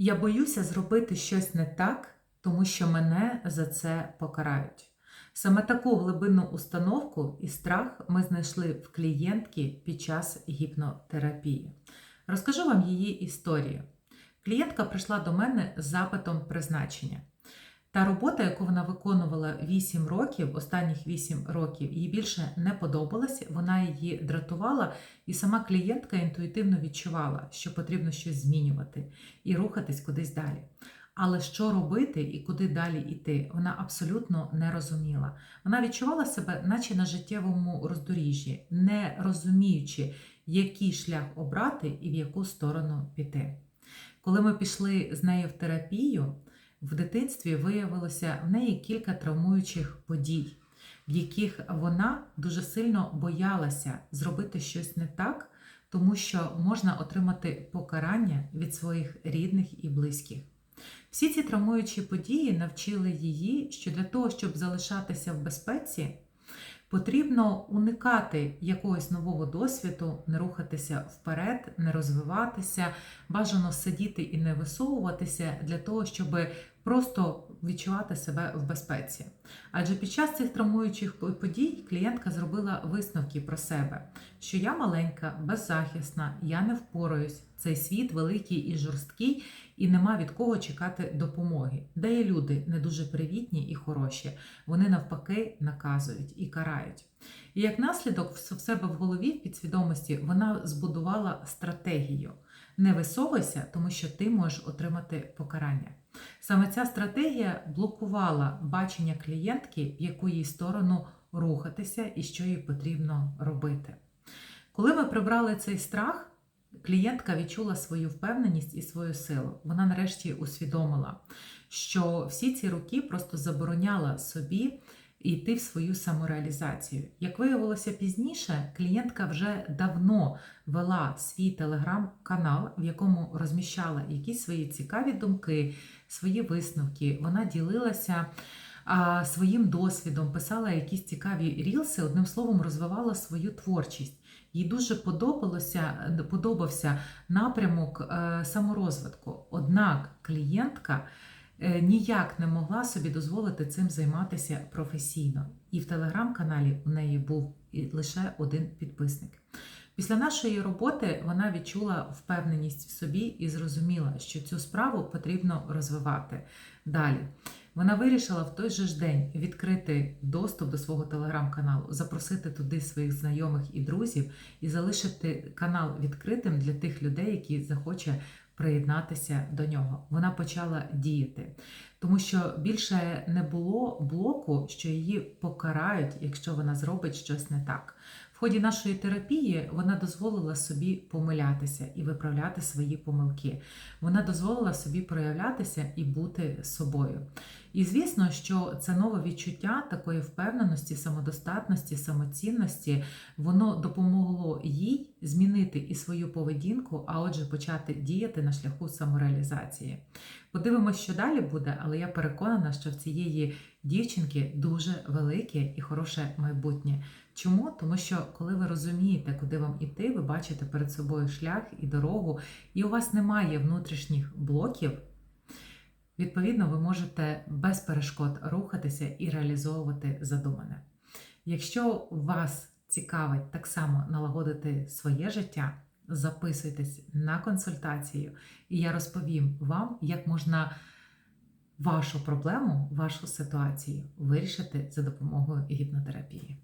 Я боюся зробити щось не так, тому що мене за це покарають. Саме таку глибинну установку і страх ми знайшли в клієнтки під час гіпнотерапії. Розкажу вам її історію. Клієнтка прийшла до мене з запитом призначення. Та робота, яку вона виконувала 8 років, останніх 8 років, їй більше не подобалася, вона її дратувала, і сама клієнтка інтуїтивно відчувала, що потрібно щось змінювати і рухатись кудись далі. Але що робити і куди далі йти, вона абсолютно не розуміла. Вона відчувала себе, наче на життєвому роздоріжжі, не розуміючи, який шлях обрати і в яку сторону піти. Коли ми пішли з нею в терапію, в дитинстві виявилося в неї кілька травмуючих подій, в яких вона дуже сильно боялася зробити щось не так, тому що можна отримати покарання від своїх рідних і близьких. Всі ці травмуючі події навчили її, що для того, щоб залишатися в безпеці, потрібно уникати якогось нового досвіду, не рухатися вперед, не розвиватися, бажано сидіти і не висовуватися для того, щоб просто відчувати себе в безпеці. Адже під час цих травмуючих подій клієнтка зробила висновки про себе, що я маленька, беззахисна, я не впораюсь, цей світ великий і жорсткий, і нема від кого чекати допомоги. Де є люди не дуже привітні і хороші, вони навпаки наказують і карають. І як наслідок в себе в голові, підсвідомості, вона збудувала стратегію. Не висовуйся, тому що ти можеш отримати покарання. Саме ця стратегія блокувала бачення клієнтки, в яку їй сторону рухатися і що їй потрібно робити. Коли ми прибрали цей страх, клієнтка відчула свою впевненість і свою силу. Вона нарешті усвідомила, що всі ці роки просто забороняла собі йти в свою самореалізацію. Як виявилося пізніше, клієнтка вже давно вела свій телеграм-канал, в якому розміщала якісь свої цікаві думки, свої висновки. Вона ділилася своїм досвідом, писала якісь цікаві рілси, одним словом, розвивала свою творчість. Їй дуже подобалося, подобався напрямок е, саморозвитку. Однак клієнтка е, ніяк не могла собі дозволити цим займатися професійно. І в телеграм-каналі у неї був лише один підписник. Після нашої роботи вона відчула впевненість в собі і зрозуміла, що цю справу потрібно розвивати далі. Вона вирішила в той же ж день відкрити доступ до свого телеграм-каналу, запросити туди своїх знайомих і друзів і залишити канал відкритим для тих людей, які захоче приєднатися до нього. Вона почала діяти, тому що більше не було блоку, що її покарають, якщо вона зробить щось не так. В ході нашої терапії вона дозволила собі помилятися і виправляти свої помилки. Вона дозволила собі проявлятися і бути собою. І звісно, що це нове відчуття такої впевненості, самодостатності, самоцінності, воно допомогло їй змінити і свою поведінку, а отже, почати діяти на шляху самореалізації. Подивимося, що далі буде, але я переконана, що в цієї дівчинки дуже велике і хороше майбутнє. Чому? Тому що коли ви розумієте, куди вам іти, ви бачите перед собою шлях і дорогу, і у вас немає внутрішніх блоків. Відповідно, ви можете без перешкод рухатися і реалізовувати задумане. Якщо вас цікавить так само налагодити своє життя, записуйтесь на консультацію, і я розповім вам, як можна вашу проблему, вашу ситуацію вирішити за допомогою гіпнотерапії.